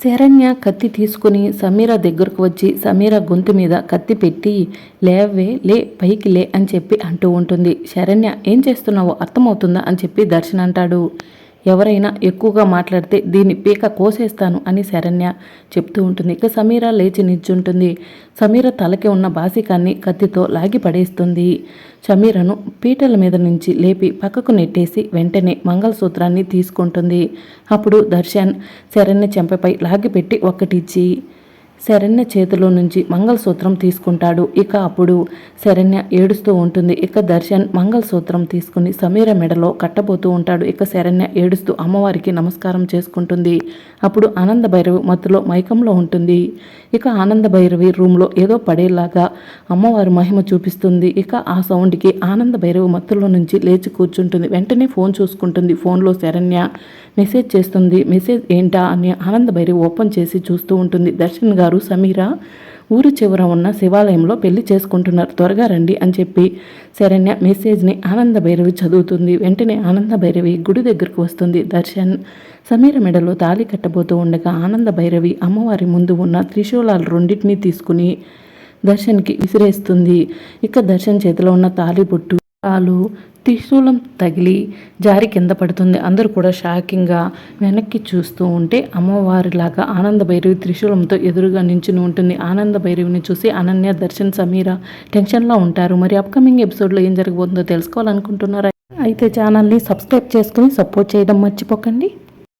శరణ్య కత్తి తీసుకుని సమీర దగ్గరకు వచ్చి సమీర గొంతు మీద కత్తి పెట్టి లేవే లే పైకి లే అని చెప్పి అంటూ ఉంటుంది. శరణ్య ఏం చేస్తున్నావో అర్థమవుతుందా అని చెప్పి దర్శన్ అంటాడు ఎవరైనా ఎక్కువగా మాట్లాడితే దీన్ని పీక కోసేస్తాను అని శరణ్య చెప్తూ ఉంటుంది. ఇక సమీర లేచి నిల్చుంటుంది. సమీర తలకి ఉన్న బాసికాన్ని కత్తితో లాగి పడేస్తుంది. సమీరను పీటల మీద నుంచి లేపి పక్కకు నెట్టేసి వెంటనే మంగళసూత్రాన్ని తీసుకుంటుంది. అప్పుడు దర్శన్ శరణ్య చెంపపై లాగిపెట్టి ఒక్కటిచ్చి శరణ్య చేతిలో నుంచి మంగళసూత్రం తీసుకుంటాడు. ఇక అప్పుడు శరణ్య ఏడుస్తూ ఉంటుంది. ఇక దర్శన్ మంగళసూత్రం తీసుకుని సమీర మెడలో కట్టబోతూ ఉంటాడు. ఇక శరణ్య ఏడుస్తూ అమ్మవారికి నమస్కారం చేసుకుంటుంది. అప్పుడు ఆనంద భైరవి మత్తులో మైకంలో ఉంటుంది. ఇక ఆనంద భైరవి రూమ్లో ఏదో పడేలాగా అమ్మవారి మహిమ చూపిస్తుంది. ఇక ఆ సౌండ్కి ఆనంద భైరవి మత్తులో నుంచి లేచి కూర్చుంటుంది. వెంటనే ఫోన్ చూసుకుంటుంది. ఫోన్లో శరణ్య మెసేజ్ చేస్తుంది. మెసేజ్ ఏంటా? అని ఆనంద భైరవి ఓపెన్ చేసి చూస్తూ ఉంటుంది. దర్శన్ గారు సమీర ఊరి చివర ఉన్న శివాలయంలో పెళ్ళి చేసుకుంటున్నారు. త్వరగా రండి అని చెప్పి శరణ్య మెసేజ్ని ఆనంద భైరవి చదువుతుంది. వెంటనే ఆనంద భైరవి గుడి దగ్గరకు వస్తుంది. దర్శన్ సమీర మెడలో తాళి కట్టబోతూ ఉండగా ఆనంద భైరవి అమ్మవారి ముందు ఉన్న త్రిశూలాలు రెండింటినీ తీసుకుని దర్శన్కి విసిరేస్తుంది. ఇక దర్శన్ చేతిలో ఉన్న తాళి బొట్టు కాలు త్రిశూలం తగిలి జారి కింద పడుతుంది. అందరూ కూడా షాకింగ్గా వెనక్కి చూస్తూ ఉంటే అమ్మవారిలాగా ఆనంద భైరవి త్రిశూలంతో ఎదురుగా నించుని ఉంటుంది. ఆనంద భైరవిని చూసి అనన్య దర్శన్ సమీర టెన్షన్లో ఉంటారు. మరి అప్కమింగ్ ఎపిసోడ్లో ఏం జరగబోతుందో తెలుసుకోవాలనుకుంటున్నారా? అయితే ఛానల్ని సబ్స్క్రైబ్ చేసుకుని సపోర్ట్ చేయడం మర్చిపోకండి.